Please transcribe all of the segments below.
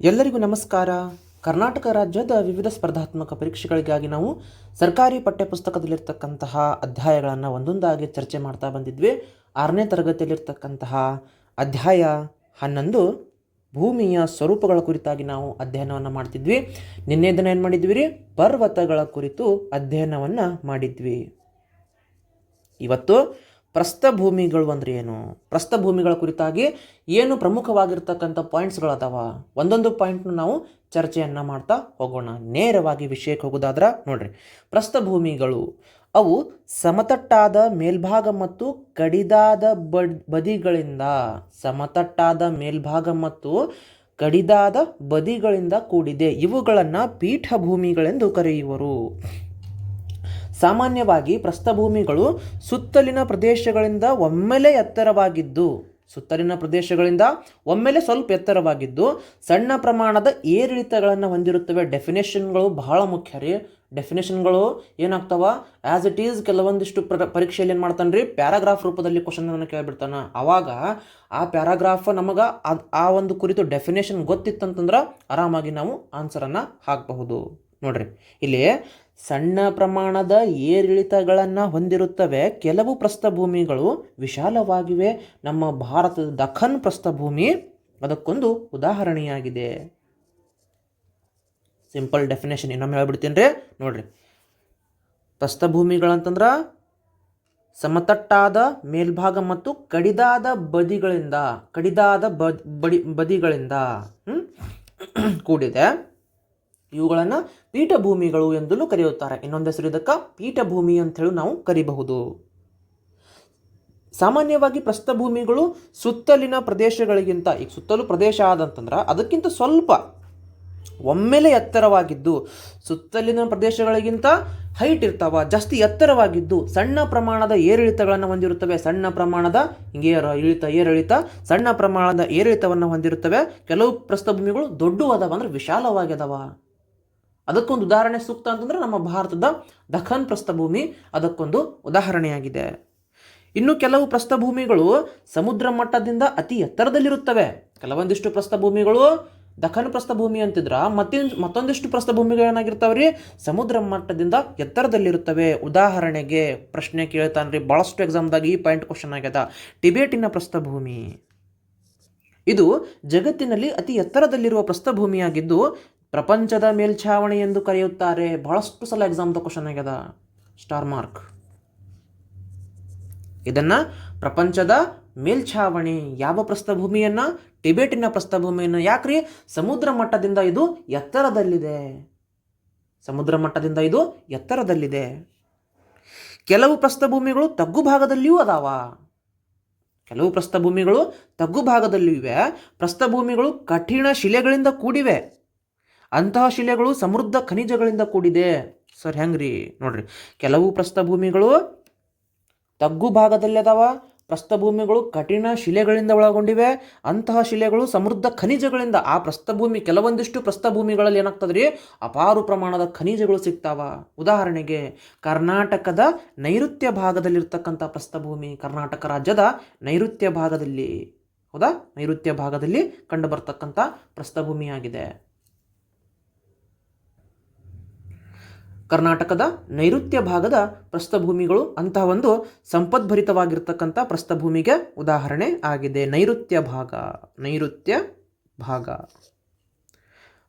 ಎಲ್ಲರಿಗೂ ನಮಸ್ಕಾರ. ಕರ್ನಾಟಕ ರಾಜ್ಯದ ವಿವಿಧ ಸ್ಪರ್ಧಾತ್ಮಕ ಪರೀಕ್ಷೆಗಳಿಗಾಗಿ ನಾವು ಸರ್ಕಾರಿ ಪಠ್ಯಪುಸ್ತಕದಲ್ಲಿರ್ತಕ್ಕಂತಹ ಅಧ್ಯಾಯಗಳನ್ನು ಒಂದೊಂದಾಗಿ ಚರ್ಚೆ ಮಾಡ್ತಾ ಬಂದಿದ್ವಿ. ಆರನೇ ತರಗತಿಯಲ್ಲಿರ್ತಕ್ಕಂತಹ ಅಧ್ಯಾಯ ಹನ್ನೊಂದು, ಭೂಮಿಯ ಸ್ವರೂಪಗಳ ಕುರಿತಾಗಿ ನಾವು ಅಧ್ಯಯನವನ್ನು ಮಾಡ್ತಿದ್ವಿ. ನಿನ್ನೆ ದಿನ ಏನು ಮಾಡಿದ್ವಿ ರೀ ಪರ್ವತಗಳ ಕುರಿತು ಅಧ್ಯಯನವನ್ನು ಮಾಡಿದ್ವಿ. ಇವತ್ತು ಪ್ರಸ್ಥಭೂಮಿಗಳು ಅಂದ್ರೆ ಏನು? ಪ್ರಸ್ಥಭೂಮಿಗಳ ಕುರಿತಾಗಿ ಏನು ಪ್ರಮುಖವಾಗಿರ್ತಕ್ಕಂಥ ಪಾಯಿಂಟ್ಸ್ಗಳದಾವ ಒಂದೊಂದು ಪಾಯಿಂಟ್ನ ನಾವು ಚರ್ಚೆಯನ್ನು ಮಾಡ್ತಾ ಹೋಗೋಣ. ನೇರವಾಗಿ ವಿಷಯಕ್ಕೆ ಹೋಗೋದಾದ್ರೆ ನೋಡ್ರಿ. ಪ್ರಸ್ಥಭೂಮಿಗಳು ಅವು ಸಮತಟ್ಟಾದ ಮೇಲ್ಭಾಗ ಮತ್ತು ಕಡಿದಾದ ಬಡ್, ಬದಿಗಳಿಂದ, ಸಮತಟ್ಟಾದ ಮೇಲ್ಭಾಗ ಮತ್ತು ಕಡಿದಾದ ಬದಿಗಳಿಂದ ಕೂಡಿದೆ. ಇವುಗಳನ್ನು ಪೀಠಭೂಮಿಗಳೆಂದು ಕರೆಯುವರು. ಸಾಮಾನ್ಯವಾಗಿ ಪ್ರಸ್ಥಭೂಮಿಗಳು ಸುತ್ತಲಿನ ಪ್ರದೇಶಗಳಿಂದ ಒಮ್ಮೆಲೆ ಎತ್ತರವಾಗಿದ್ದು, ಸುತ್ತಲಿನ ಪ್ರದೇಶಗಳಿಂದ ಒಮ್ಮೆಲೆ ಸ್ವಲ್ಪ ಎತ್ತರವಾಗಿದ್ದು, ಸಣ್ಣ ಪ್ರಮಾಣದ ಏರಿಳಿತಗಳನ್ನು ಹೊಂದಿರುತ್ತವೆ. ಡೆಫಿನೇಷನ್ಗಳು ಬಹಳ ಮುಖ್ಯ ರೀ. ಡೆಫಿನೇಷನ್ಗಳು ಏನಾಗ್ತವ? ಆ್ಯಸ್ ಇಟ್ ಈಸ್ ಕೆಲವೊಂದಿಷ್ಟು ಪ್ರ, ಪರೀಕ್ಷೆಯಲ್ಲಿ ಏನು ಮಾಡ್ತಾನೆ ರೀ? ಪ್ಯಾರಾಗ್ರಾಫ್ ರೂಪದಲ್ಲಿ ಕ್ವಶನನ್ನು ಕೇಳಿಬಿಡ್ತಾನೆ. ಆವಾಗ ಆ ಪ್ಯಾರಾಗ್ರಾಫ್ ನಮಗೆ ಆ ಒಂದು ಕುರಿತು ಡೆಫಿನೇಷನ್ ಗೊತ್ತಿತ್ತಂತಂದ್ರೆ ಆರಾಮಾಗಿ ನಾವು ಆನ್ಸರನ್ನು ಹಾಕಬಹುದು. ನೋಡ್ರಿ. ಇಲ್ಲಿ ಸಣ್ಣ ಪ್ರಮಾಣದ ಏರಿಳಿತಗಳನ್ನು ಹೊಂದಿರುತ್ತವೆ. ಕೆಲವು ಪ್ರಸ್ಥಭೂಮಿಗಳು ವಿಶಾಲವಾಗಿವೆ. ನಮ್ಮ ಭಾರತದ ದಖನ್ ಪ್ರಸ್ಥಭೂಮಿ ಅದಕ್ಕೊಂದು ಉದಾಹರಣೆಯಾಗಿದೆ. ಸಿಂಪಲ್ ಡೆಫಿನೇಷನ್ ಇನ್ನೊಮ್ಮೆ ಹೇಳ್ಬಿಡ್ತೀನಿ ರೀ. ನೋಡ್ರಿ. ಪ್ರಸ್ಥಭೂಮಿಗಳಂತಂದ್ರೆ ಸಮತಟ್ಟಾದ ಮೇಲ್ಭಾಗ ಮತ್ತು ಕಡಿದಾದ ಬದಿಗಳಿಂದ, ಕಡಿದಾದ ಬಡಿ, ಬದಿಗಳಿಂದ ಕೂಡಿದೆ. ಇವುಗಳನ್ನು ಪೀಠಭೂಮಿಗಳು ಎಂದಲೂ ಕರೆಯುತ್ತಾರೆ. ಇನ್ನೊಂದು ಹೆಸರು ಇದಕ್ಕೆ ಪೀಠಭೂಮಿ ಅಂತ ಹೇಳಿ ನಾವು ಕರಿಬಹುದು. ಸಾಮಾನ್ಯವಾಗಿ ಪ್ರಸ್ಥಭೂಮಿಗಳು ಸುತ್ತಲಿನ ಪ್ರದೇಶಗಳಿಗಿಂತ, ಈಗ ಸುತ್ತಲೂ ಪ್ರದೇಶ ಆದಂತಂದ್ರೆ ಅದಕ್ಕಿಂತ ಸ್ವಲ್ಪ ಒಮ್ಮೆಲೆ ಎತ್ತರವಾಗಿದ್ದು, ಸುತ್ತಲಿನ ಪ್ರದೇಶಗಳಿಗಿಂತ ಹೈಟ್ ಇರ್ತಾವ, ಜಾಸ್ತಿ ಎತ್ತರವಾಗಿದ್ದು, ಸಣ್ಣ ಪ್ರಮಾಣದ ಏರಿಳಿತಗಳನ್ನು ಹೊಂದಿರುತ್ತವೆ. ಸಣ್ಣ ಪ್ರಮಾಣದ ಹಿಂಗೆ ಇಳಿತ ಏರಿಳಿತ ಸಣ್ಣ ಪ್ರಮಾಣದ ಏರಿಳಿತವನ್ನು ಹೊಂದಿರುತ್ತವೆ. ಕೆಲವು ಪ್ರಸ್ಥಭೂಮಿಗಳು ದೊಡ್ಡವಾದವ ಅಂದ್ರೆ ವಿಶಾಲವಾಗ್ಯದವ ಅದಕ್ಕೊಂದು ಉದಾಹರಣೆ ಸೂಕ್ತ ಅಂತಂದ್ರೆ ನಮ್ಮ ಭಾರತದ ದಖನ್ ಪ್ರಸ್ಥಭೂಮಿ ಅದಕ್ಕೊಂದು ಉದಾಹರಣೆಯಾಗಿದೆ. ಇನ್ನು ಕೆಲವು ಪ್ರಸ್ಥಭೂಮಿಗಳು ಸಮುದ್ರ ಮಟ್ಟದಿಂದ ಅತಿ ಎತ್ತರದಲ್ಲಿರುತ್ತವೆ. ಕೆಲವೊಂದಿಷ್ಟು ಪ್ರಸ್ಥಭೂಮಿಗಳು ದಖನ್ ಪ್ರಸ್ಥಭೂಮಿ ಅಂತಿದ್ರ ಮತ್ತಿನ್ ಮತ್ತೊಂದಿಷ್ಟು ಪ್ರಸ್ಥಭೂಮಿಗಳು ಏನಾಗಿರ್ತಾವ್ರಿ ಸಮುದ್ರ ಮಟ್ಟದಿಂದ ಎತ್ತರದಲ್ಲಿರುತ್ತವೆ. ಉದಾಹರಣೆಗೆ ಪ್ರಶ್ನೆ ಕೇಳ್ತಾನ್ರಿ ಭಾಳಷ್ಟು ಎಕ್ಸಾಮ್ದಾಗ ಈ ಪಾಯಿಂಟ್ ಕ್ವಶನ್ ಆಗ್ಯದ. ಟಿಬೇಟಿನ ಪ್ರಸ್ಥಭೂಮಿ. ಇದು ಜಗತ್ತಿನಲ್ಲಿ ಅತಿ ಎತ್ತರದಲ್ಲಿರುವ ಪ್ರಸ್ಥಭೂಮಿಯಾಗಿದ್ದು ಪ್ರಪಂಚದ ಮೇಲ್ಛಾವಣಿ ಎಂದು ಕರೆಯುತ್ತಾರೆ. ಬಹಳಷ್ಟು ಸಲ ಎಕ್ಸಾಮ್ದ ಕ್ವಶನ್ ಆಗ್ಯದ. ಸ್ಟಾರ್ ಮಾರ್ಕ್ ಇದನ್ನ ಪ್ರಪಂಚದ ಮೇಲ್ಛಾವಣಿ, ಯಾವ ಪ್ರಸ್ಥಭೂಮಿಯನ್ನ, ಟಿಬೇಟಿನ ಪ್ರಸ್ಥಭೂಮಿಯನ್ನು, ಯಾಕ್ರಿ? ಸಮುದ್ರ ಮಟ್ಟದಿಂದ ಇದು ಎತ್ತರದಲ್ಲಿದೆ. ಸಮುದ್ರ ಮಟ್ಟದಿಂದ ಇದು ಎತ್ತರದಲ್ಲಿದೆ. ಕೆಲವು ಪ್ರಸ್ಥಭೂಮಿಗಳು ತಗ್ಗು ಭಾಗದಲ್ಲಿಯೂ ಅದಾವ. ಕೆಲವು ಪ್ರಸ್ಥಭೂಮಿಗಳು ತಗ್ಗು ಭಾಗದಲ್ಲಿಯೂ ಇವೆ ಪ್ರಸ್ಥಭೂಮಿಗಳು ಕಠಿಣ ಶಿಲೆಗಳಿಂದ ಕೂಡಿವೆ. ಅಂತಹ ಶಿಲೆಗಳು ಸಮೃದ್ಧ ಖನಿಜಗಳಿಂದ ಕೂಡಿದೆ. ಸರ್, ಹೆಂಗ್ರಿ? ನೋಡ್ರಿ. ಕೆಲವು ಪ್ರಸ್ಥಭೂಮಿಗಳು ತಗ್ಗು ಭಾಗದಲ್ಲಿ ಅದಾವ. ಪ್ರಸ್ಥಭೂಮಿಗಳು ಕಠಿಣ ಶಿಲೆಗಳಿಂದ ಒಳಗೊಂಡಿವೆ. ಅಂತಹ ಶಿಲೆಗಳು ಸಮೃದ್ಧ ಖನಿಜಗಳಿಂದ ಆ ಪ್ರಸ್ಥಭೂಮಿ, ಕೆಲವೊಂದಿಷ್ಟು ಪ್ರಸ್ಥಭೂಮಿಗಳಲ್ಲಿ ಏನಾಗ್ತದ್ರಿ? ಅಪಾರ ಪ್ರಮಾಣದ ಖನಿಜಗಳು ಸಿಗ್ತಾವ. ಉದಾಹರಣೆಗೆ, ಕರ್ನಾಟಕದ ನೈಋತ್ಯ ಭಾಗದಲ್ಲಿರ್ತಕ್ಕಂಥ ಪ್ರಸ್ಥಭೂಮಿ, ಕರ್ನಾಟಕ ರಾಜ್ಯದ ನೈಋತ್ಯ ಭಾಗದಲ್ಲಿ, ಹೌದಾ? ನೈಋತ್ಯ ಭಾಗದಲ್ಲಿ ಕಂಡುಬರ್ತಕ್ಕಂಥ ಪ್ರಸ್ಥಭೂಮಿಯಾಗಿದೆ. ಕರ್ನಾಟಕದ ನೈಋತ್ಯ ಭಾಗದ ಪ್ರಸ್ಥಭೂಮಿಗಳು ಅಂತಹ ಒಂದು ಸಂಪದ್ಭರಿತವಾಗಿರ್ತಕ್ಕಂಥ ಪ್ರಸ್ಥಭೂಮಿಗೆ ಉದಾಹರಣೆ ಆಗಿದೆ. ನೈಋತ್ಯ ಭಾಗ ನೈಋತ್ಯ ಭಾಗ.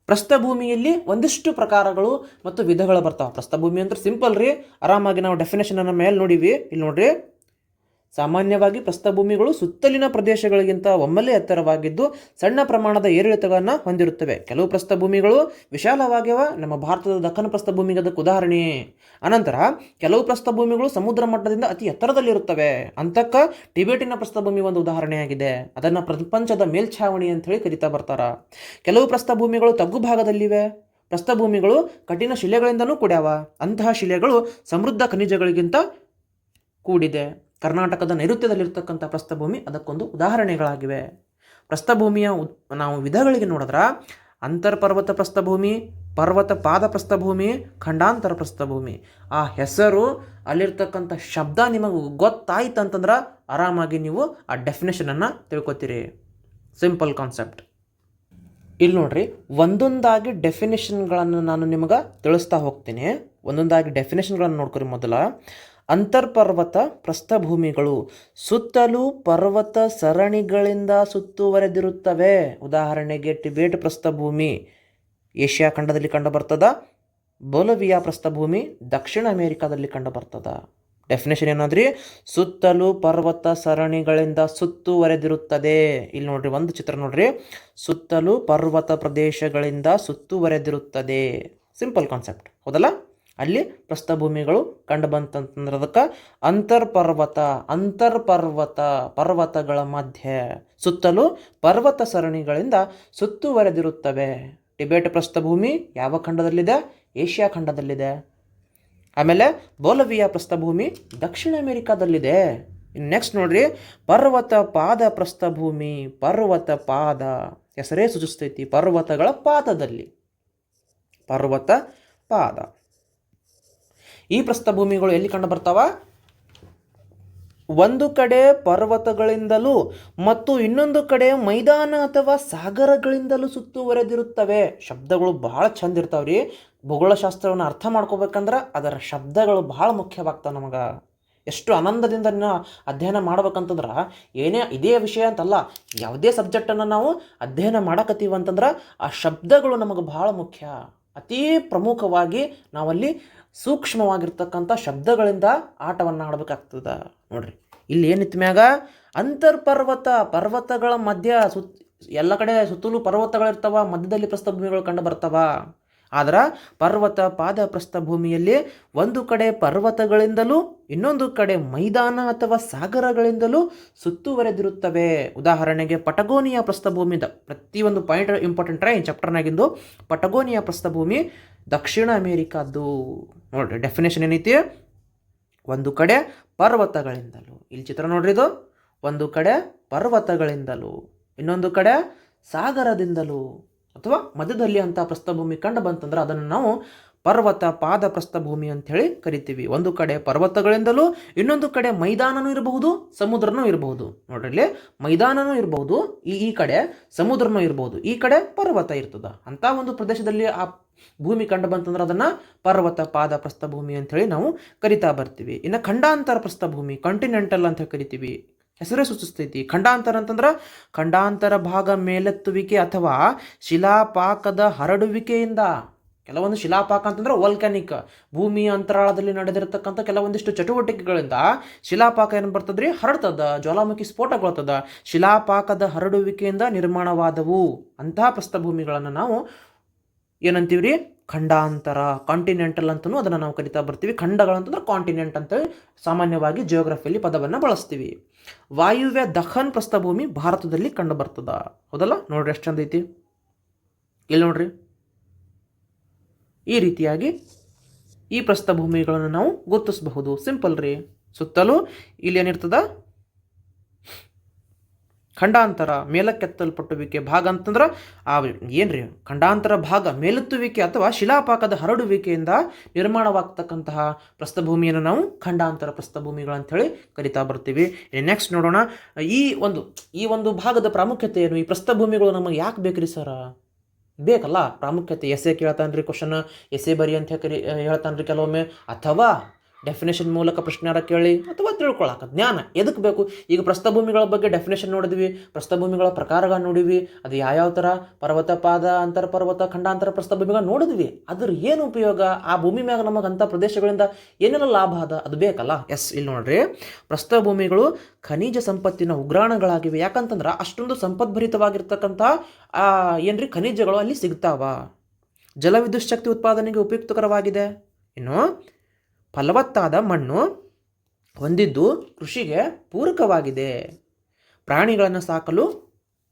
ಪ್ರಸ್ಥಭೂಮಿಯಲ್ಲಿ ಒಂದಿಷ್ಟು ಪ್ರಕಾರಗಳು ಮತ್ತು ವಿಧಗಳು ಬರ್ತಾವೆ. ಪ್ರಸ್ಥಭೂಮಿ ಅಂದ್ರೆ ಸಿಂಪಲ್ ರೀ. ಆರಾಮಾಗಿ ನಾವು ಡೆಫಿನೇಷನನ್ನು ಮೇಲೆ ನೋಡಿವಿ. ಇಲ್ಲಿ ನೋಡ್ರಿ. ಸಾಮಾನ್ಯವಾಗಿ ಪ್ರಸ್ಥಭೂಮಿಗಳು ಸುತ್ತಲಿನ ಪ್ರದೇಶಗಳಿಗಿಂತ ಒಮ್ಮೆಲೆ ಎತ್ತರವಾಗಿದ್ದು ಸಣ್ಣ ಪ್ರಮಾಣದ ಏರಿಳಿತಗಳನ್ನು ಹೊಂದಿರುತ್ತವೆ. ಕೆಲವು ಪ್ರಸ್ಥಭೂಮಿಗಳು ವಿಶಾಲವಾಗ್ಯವ ನಮ್ಮ ಭಾರತದ ದಕ್ಕನ ಪ್ರಸ್ಥಭೂಮಿಗೆ ಅದಕ್ಕೆ ಉದಾಹರಣೆ. ಅನಂತರ, ಕೆಲವು ಪ್ರಸ್ಥಭೂಮಿಗಳು ಸಮುದ್ರ ಮಟ್ಟದಿಂದ ಅತಿ ಎತ್ತರದಲ್ಲಿರುತ್ತವೆ. ಅಂತಕ್ಕ ಟಿಬೇಟಿನ ಪ್ರಸ್ಥಭೂಮಿ ಒಂದು ಉದಾಹರಣೆಯಾಗಿದೆ. ಅದನ್ನು ಪ್ರಪಂಚದ ಮೇಲ್ಛಾವಣಿ ಅಂತ ಹೇಳಿ ಕರಿತಾ ಬರ್ತಾರ. ಕೆಲವು ಪ್ರಸ್ಥಭೂಮಿಗಳು ತಗ್ಗು ಭಾಗದಲ್ಲಿವೆ. ಪ್ರಸ್ಥಭೂಮಿಗಳು ಕಠಿಣ ಶಿಲೆಗಳಿಂದನೂ ಕೂಡ್ಯಾವ. ಅಂತಹ ಶಿಲೆಗಳು ಸಮೃದ್ಧ ಖನಿಜಗಳಿಗಿಂತ ಕೂಡಿದೆ. ಕರ್ನಾಟಕದ ನೈಋತ್ಯದಲ್ಲಿರ್ತಕ್ಕಂಥ ಪ್ರಸ್ಥಭೂಮಿ ಅದಕ್ಕೊಂದು ಉದಾಹರಣೆಗಳಾಗಿವೆ. ಪ್ರಸ್ಥಭೂಮಿಯ ಉದ್- ನಾವು ವಿಧಗಳಿಗೆ ನೋಡಿದ್ರ, ಅಂತರ್ಪರ್ವತ ಪ್ರಸ್ಥಭೂಮಿ, ಪರ್ವತ ಪಾದ ಪ್ರಸ್ಥಭೂಮಿ, ಖಂಡಾಂತರ ಪ್ರಸ್ಥಭೂಮಿ. ಆ ಹೆಸರು ಅಲ್ಲಿರ್ತಕ್ಕಂಥ ಶಬ್ದ ನಿಮಗೆ ಗೊತ್ತಾಯ್ತು ಅಂತಂದ್ರೆ ಆರಾಮಾಗಿ ನೀವು ಆ ಡೆಫಿನೇಷನನ್ನು ತಿಳ್ಕೊತೀರಿ. ಸಿಂಪಲ್ ಕಾನ್ಸೆಪ್ಟ್ ಇಲ್ಲಿ ನೋಡ್ರಿ, ಒಂದೊಂದಾಗಿ ಡೆಫಿನೇಷನ್ಗಳನ್ನು ನಾನು ನಿಮಗೆ ತಿಳಿಸ್ತಾ ಹೋಗ್ತೀನಿ. ಒಂದೊಂದಾಗಿ ಡೆಫಿನೇಷನ್ಗಳನ್ನು ನೋಡ್ಕೊರಿ ಮೊದಲ. ಅಂತರ್ಪರ್ವತ ಪ್ರಸ್ಥಭೂಮಿಗಳು ಸುತ್ತಲೂ ಪರ್ವತ ಸರಣಿಗಳಿಂದ ಸುತ್ತುವರೆದಿರುತ್ತವೆ. ಉದಾಹರಣೆಗೆ ಟಿಬೇಟ್ ಪ್ರಸ್ಥಭೂಮಿ ಏಷ್ಯಾ ಖಂಡದಲ್ಲಿ ಕಂಡುಬರ್ತದ, ಬೋಲವಿಯಾ ಪ್ರಸ್ಥಭೂಮಿ ದಕ್ಷಿಣ ಅಮೆರಿಕಾದಲ್ಲಿ ಕಂಡುಬರ್ತದ. ಡೆಫಿನೇಷನ್ ಏನಾದ್ರಿ? ಸುತ್ತಲೂ ಪರ್ವತ ಸರಣಿಗಳಿಂದ ಸುತ್ತುವರೆದಿರುತ್ತದೆ. ಇಲ್ಲಿ ನೋಡ್ರಿ, ಒಂದು ಚಿತ್ರ ನೋಡ್ರಿ. ಸುತ್ತಲೂ ಪರ್ವತ ಪ್ರದೇಶಗಳಿಂದ ಸುತ್ತುವರೆದಿರುತ್ತದೆ. ಸಿಂಪಲ್ ಕಾನ್ಸೆಪ್ಟ್ ಹೌದಲ್ಲ? ಅಲ್ಲಿ ಪ್ರಸ್ಥಭೂಮಿಗಳು ಕಂಡು ಬಂತಂತಂದ್ರೆ ಅದಕ್ಕೆ ಅಂತರ್ಪರ್ವತ ಅಂತರ್ಪರ್ವತ ಪರ್ವತಗಳ ಮಧ್ಯೆ. ಸುತ್ತಲೂ ಪರ್ವತ ಸರಣಿಗಳಿಂದ ಸುತ್ತುವರೆದಿರುತ್ತವೆ. ಟಿಬೆಟ್ ಪ್ರಸ್ಥಭೂಮಿ ಯಾವ ಖಂಡದಲ್ಲಿದೆ? ಏಷ್ಯಾ ಖಂಡದಲ್ಲಿದೆ. ಆಮೇಲೆ ಬೋಲವಿಯಾ ಪ್ರಸ್ಥಭೂಮಿ ದಕ್ಷಿಣ ಅಮೆರಿಕಾದಲ್ಲಿದೆ. ನೆಕ್ಸ್ಟ್ ನೋಡ್ರಿ, ಪರ್ವತ ಪಾದ ಪ್ರಸ್ಥಭೂಮಿ, ಪರ್ವತ ಪಾದ. ಹೆಸರೇ ಸೂಚಿಸ್ತೈತಿ ಪರ್ವತಗಳ ಪಾದದಲ್ಲಿ. ಪರ್ವತ ಪಾದ. ಈ ಪ್ರಸ್ಥಭೂಮಿಗಳು ಎಲ್ಲಿ ಕಂಡು ಬರ್ತಾವ? ಒಂದು ಕಡೆ ಪರ್ವತಗಳಿಂದಲೂ ಮತ್ತು ಇನ್ನೊಂದು ಕಡೆ ಮೈದಾನ ಅಥವಾ ಸಾಗರಗಳಿಂದಲೂ ಸುತ್ತುವರೆದಿರುತ್ತವೆ. ಶಬ್ದಗಳು ಬಹಳ ಚಂದ ಇರ್ತಾವ್ರಿ ಭೂಗೋಳಶಾಸ್ತ್ರವನ್ನು ಅರ್ಥ ಮಾಡ್ಕೋಬೇಕಂದ್ರೆ ಅದರ ಶಬ್ದಗಳು ಬಹಳ ಮುಖ್ಯವಾಗ್ತಾವೆ ನಮಗೆ. ಎಷ್ಟು ಆನಂದದಿಂದ ಅಧ್ಯಯನ ಮಾಡ್ಬೇಕಂತಂದ್ರೆ, ಏನೇ ಇದೇ ವಿಷಯ ಅಂತಲ್ಲ, ಯಾವುದೇ ಸಬ್ಜೆಕ್ಟನ್ನು ನಾವು ಅಧ್ಯಯನ ಮಾಡಕತ್ತೀವಿ ಅಂತಂದ್ರೆ ಆ ಶಬ್ದಗಳು ನಮಗೆ ಬಹಳ ಮುಖ್ಯ. ಅತೀ ಪ್ರಮುಖವಾಗಿ ನಾವಲ್ಲಿ ಸೂಕ್ಷ್ಮವಾಗಿರ್ತಕ್ಕಂಥ ಶಬ್ದಗಳಿಂದ ಆಟವನ್ನು ಆಡಬೇಕಾಗ್ತದ. ನೋಡ್ರಿ, ಇಲ್ಲಿ ಏನಿತ್ತು ಮ್ಯಾಗ? ಅಂತರ್ಪರ್ವತ, ಪರ್ವತಗಳ ಮಧ್ಯ ಸುತ್, ಎಲ್ಲ ಕಡೆ ಸುತ್ತಲೂ ಪರ್ವತಗಳಿರ್ತವೆ, ಮಧ್ಯದಲ್ಲಿ ಪ್ರಸ್ಥಭೂಮಿಗಳು ಕಂಡು ಬರ್ತಾವ. ಆದ್ರೆ ಪರ್ವತ ಪಾದ ಪ್ರಸ್ಥಭೂಮಿಯಲ್ಲಿ ಒಂದು ಕಡೆ ಪರ್ವತಗಳಿಂದಲೂ ಇನ್ನೊಂದು ಕಡೆ ಮೈದಾನ ಅಥವಾ ಸಾಗರಗಳಿಂದಲೂ ಸುತ್ತುವರೆದಿರುತ್ತವೆ. ಉದಾಹರಣೆಗೆ ಪಟಗೋನಿಯಾ ಪ್ರಸ್ಥಭೂಮಿದ ಪ್ರತಿಯೊಂದು ಪಾಯಿಂಟ್ ಇಂಪಾರ್ಟೆಂಟ್ ಈ ಚಾಪ್ಟರ್ನಾಗಿಂದು ಪಟಗೋನಿಯಾ ಪ್ರಸ್ಥಭೂಮಿ ದಕ್ಷಿಣ ಅಮೇರಿಕಾದ್ದು. ನೋಡ್ರಿ ಡೆಫಿನೇಷನ್ ಏನೈತಿ? ಒಂದು ಕಡೆ ಪರ್ವತಗಳಿಂದಲೂ. ಇಲ್ಲಿ ಚಿತ್ರ ನೋಡ್ರಿ ಇದು. ಒಂದು ಕಡೆ ಪರ್ವತಗಳಿಂದಲೂ. ಇನ್ನೊಂದು ಕಡೆ ಸಾಗರದಿಂದಲೂ. ಅಥವಾ ಮಧ್ಯದಲ್ಲಿ ಅಂತ ಪ್ರಸ್ಥಭೂಮಿ ಕಂಡು ಬಂತಂದ್ರೆ ಅದನ್ನು ನಾವು ಪರ್ವತ ಪಾದ ಪ್ರಸ್ಥಭೂಮಿ ಅಂತ ಹೇಳಿ ಕರಿತೀವಿ. ಒಂದು ಕಡೆ ಪರ್ವತಗಳಿಂದಲೂ ಇನ್ನೊಂದು ಕಡೆ ಮೈದಾನನೂ ಇರಬಹುದು, ಸಮುದ್ರನೂ ಇರಬಹುದು. ನೋಡ್ರಿ ಇಲ್ಲಿ ಮೈದಾನನೂ ಇರಬಹುದು, ಈ ಈ ಕಡೆ ಸಮುದ್ರನೂ ಇರಬಹುದು, ಈ ಕಡೆ ಪರ್ವತ ಇರ್ತದ. ಅಂತ ಒಂದು ಪ್ರದೇಶದಲ್ಲಿ ಆ ಭೂಮಿ ಕಂಡು ಬಂತಂದ್ರೆ ಅದನ್ನು ಪರ್ವತ ಪಾದ ಪ್ರಸ್ಥಭೂಮಿ ಅಂತ ಹೇಳಿ ನಾವು ಕರಿತಾ ಬರ್ತೀವಿ. ಇನ್ನು ಖಂಡಾಂತರ ಪ್ರಸ್ಥಭೂಮಿ ಕಾಂಟಿನೆಂಟಲ್ ಅಂತ ಕರಿತೀವಿ. ಹೆಸರೇ ಸೂಚಿಸ್ತೈತಿ. ಖಂಡಾಂತರ ಅಂತಂದ್ರೆ ಖಂಡಾಂತರ ಭಾಗ ಮೇಲೆತ್ತುವಿಕೆ ಅಥವಾ ಶಿಲಾಪಾಕದ ಹರಡುವಿಕೆಯಿಂದ. ಕೆಲವೊಂದು ಶಿಲಾಪಾಕ ಅಂತಂದ್ರೆ ವಲ್ಕ್ಯಾನಿಕ್, ಭೂಮಿ ಅಂತರಾಳದಲ್ಲಿ ನಡೆದಿರತಕ್ಕಂಥ ಕೆಲವೊಂದಿಷ್ಟು ಚಟುವಟಿಕೆಗಳಿಂದ ಶಿಲಾಪಾಕ ಏನು ಬರ್ತದ್ರಿ? ಹರಡ್ತದ, ಜ್ವಾಲಾಮುಖಿ ಸ್ಫೋಟಗೊಳ್ತದ, ಶಿಲಾಪಾಕದ ಹರಡುವಿಕೆಯಿಂದ ನಿರ್ಮಾಣವಾದವು. ಅಂತಹ ಪ್ರಸ್ಥಭೂಮಿಗಳನ್ನು ನಾವು ಏನಂತೀವ್ರಿ? ಖಂಡಾಂತರ ಕಾಂಟಿನೆಂಟಲ್ ಅಂತಲೂ ಅದನ್ನು ನಾವು ಕರಿತಾ ಬರ್ತೀವಿ. ಖಂಡಗಳಂತಂದ್ರೆ ಕಾಂಟಿನೆಂಟ್ ಅಂತೇಳಿ ಸಾಮಾನ್ಯವಾಗಿ ಜಿಯೋಗ್ರಫಿಯಲ್ಲಿ ಪದವನ್ನು ಬಳಸ್ತೀವಿ. ವಾಯುವ್ಯ ದಖನ್ ಪ್ರಸ್ಥಭೂಮಿ ಭಾರತದಲ್ಲಿ ಕಂಡು ಬರ್ತದ ಹೌದಲ್ಲ? ನೋಡ್ರಿ ಎಷ್ಟು ಚಂದ ಐತಿ. ಇಲ್ಲಿ ನೋಡ್ರಿ. ಈ ರೀತಿಯಾಗಿ ಈ ಪ್ರಸ್ಥಭೂಮಿಗಳನ್ನು ನಾವು ಗುರುತಿಸಬಹುದು. ಸಿಂಪಲ್ ರೀ. ಸುತ್ತಲೂ ಇಲ್ಲಿ ಏನಿರ್ತದ? ಖಂಡಾಂತರ ಮೇಲಕ್ಕೆತ್ತಲ್ಪಟ್ಟುವಿಕೆ ಭಾಗ ಅಂತಂದ್ರೆ ಆ ಏನ್ರಿ? ಖಂಡಾಂತರ ಭಾಗ ಮೇಲೆತ್ತುವಿಕೆ ಅಥವಾ ಶಿಲಾಪಾಕದ ಹರಡುವಿಕೆಯಿಂದ ನಿರ್ಮಾಣವಾಗ್ತಕ್ಕಂತಹ ಪ್ರಸ್ಥಭೂಮಿಯನ್ನು ನಾವು ಖಂಡಾಂತರ ಪ್ರಸ್ಥಭೂಮಿಗಳು ಅಂತೇಳಿ ಕರಿತಾ ಬರ್ತೀವಿ. ನೆಕ್ಸ್ಟ್ ನೋಡೋಣ. ಈ ಒಂದು ಈ ಒಂದು ಭಾಗದ ಪ್ರಾಮುಖ್ಯತೆ ಏನು ಈ ಪ್ರಸ್ಥಭೂಮಿಗಳು ನಮಗೆ ಯಾಕೆ ಬೇಕ್ರಿ ಸರ? ಬೇಕಲ್ಲ ಪ್ರಾಮುಖ್ಯತೆ. ಎಸ್ ಎ ಕೇಳ್ತಾನ್ರಿ ಕ್ವಶನ್ ಎಸ್ ಬರಿ ಅಂತ ಕರಿ ಹೇಳ್ತಾನ್ರಿ ಕೆಲವೊಮ್ಮೆ. ಅಥವಾ ಡೆಫಿನೇಷನ್ ಮೂಲಕ ಪ್ರಶ್ನಾರ ಕೇಳಿ ಅಥವಾ ತಿಳ್ಕೊಳಕ ಜ್ಞಾನ. ಎದಕ್ಕೆ ಬೇಕು? ಈಗ ಪ್ರಸ್ಥಭೂಮಿಗಳ ಬಗ್ಗೆ ಡೆಫಿನೇಷನ್ ನೋಡಿದ್ವಿ. ಪ್ರಸ್ಥಭೂಮಿಗಳ ಪ್ರಕಾರಗಳು ನೋಡಿವಿ ಅದು ಯಾವ್ಯಾವ ಥರ ಪರ್ವತ, ಪಾದ ಅಂತರ್ಪರ್ವತ ಖಂಡಾಂತರ ಪ್ರಸ್ಥಭೂಮಿಗಳ ನೋಡಿದ್ವಿ. ಅದ್ರ ಏನು ಉಪಯೋಗ? ಆ ಭೂಮಿ ಮ್ಯಾಗ ನಮಗೆ ಅಂಥ ಪ್ರದೇಶಗಳಿಂದ ಏನೆಲ್ಲ ಲಾಭ ಅದ? ಅದು ಬೇಕಲ್ಲ? ಎಸ್ ಇಲ್ಲಿ ನೋಡ್ರಿ. ಪ್ರಸ್ಥಭೂಮಿಗಳು ಖನಿಜ ಸಂಪತ್ತಿನ ಉಗ್ರಾಣಗಳಾಗಿವೆ. ಯಾಕಂತಂದ್ರೆ ಅಷ್ಟೊಂದು ಸಂಪದ್ಭರಿತವಾಗಿರ್ತಕ್ಕಂಥ ಏನ್ರಿ ಖನಿಜಗಳು ಅಲ್ಲಿ ಸಿಗ್ತಾವ. ಜಲವಿದ್ಯುತ್ ಶಕ್ತಿ ಉತ್ಪಾದನೆಗೆ ಉಪಯುಕ್ತಕರವಾಗಿದೆ. ಇನ್ನು ಫಲವತ್ತಾದ ಮಣ್ಣು ಹೊಂದಿದ್ದು ಕೃಷಿಗೆ ಪೂರಕವಾಗಿದೆ. ಪ್ರಾಣಿಗಳನ್ನು ಸಾಕಲು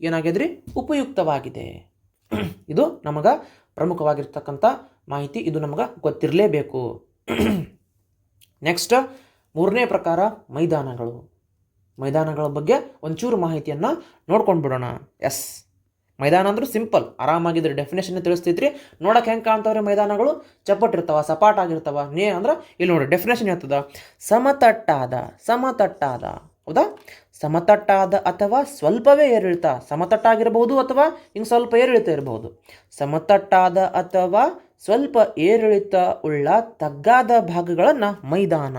ಏನಾಗಿದ್ರಿ ಉಪಯುಕ್ತವಾಗಿದೆ. ಇದು ನಮಗೆ ಪ್ರಮುಖವಾಗಿರ್ತಕ್ಕಂಥ ಮಾಹಿತಿ. ಇದು ನಮಗೆ ಗೊತ್ತಿರಲೇಬೇಕು. ನೆಕ್ಸ್ಟ್ ಮೂರನೇ ಪ್ರಕಾರ ಮೈದಾನಗಳು. ಮೈದಾನಗಳ ಬಗ್ಗೆ ಒಂಚೂರು ಮಾಹಿತಿಯನ್ನು ನೋಡ್ಕೊಂಡು ಬಿಡೋಣ ಎಸ್ ಮೈದಾನ ಅಂದ್ರೆ ಸಿಂಪಲ್, ಆರಾಮಾಗಿದ್ರೆ ಡೆಫಿನೇಷನ್ ತಿಳಿಸ್ತೈತ್ರಿ ನೋಡಕ್ಕೆ ಹೆಂಗೆ ಕಾಣ್ತಾವ್ರಿ ಮೈದಾನಗಳು? ಚಪ್ಪಟ್ಟಿರ್ತಾವ ಸಪಾಟಾಗಿರ್ತಾವ. ನೇ, ಅಂದ್ರೆ ಇಲ್ಲಿ ನೋಡಿ ಡೆಫಿನೇಷನ್ ಹೇಳ್ತದ ಸಮತಟ್ಟಾದ ಸಮತಟ್ಟಾದ, ಹೌದಾ? ಸಮತಟ್ಟಾದ ಅಥವಾ ಸ್ವಲ್ಪವೇ ಏರಿಳಿತ. ಸಮತಟ್ಟಾಗಿರಬಹುದು ಅಥವಾ ಹಿಂಗೆ ಸ್ವಲ್ಪ ಏರಿಳಿತ ಇರಬಹುದು. ಸಮತಟ್ಟಾದ ಅಥವಾ ಸ್ವಲ್ಪ ಏರಿಳಿತ ಉಳ್ಳ ತಗ್ಗಾದ ಭಾಗಗಳನ್ನು ಮೈದಾನ.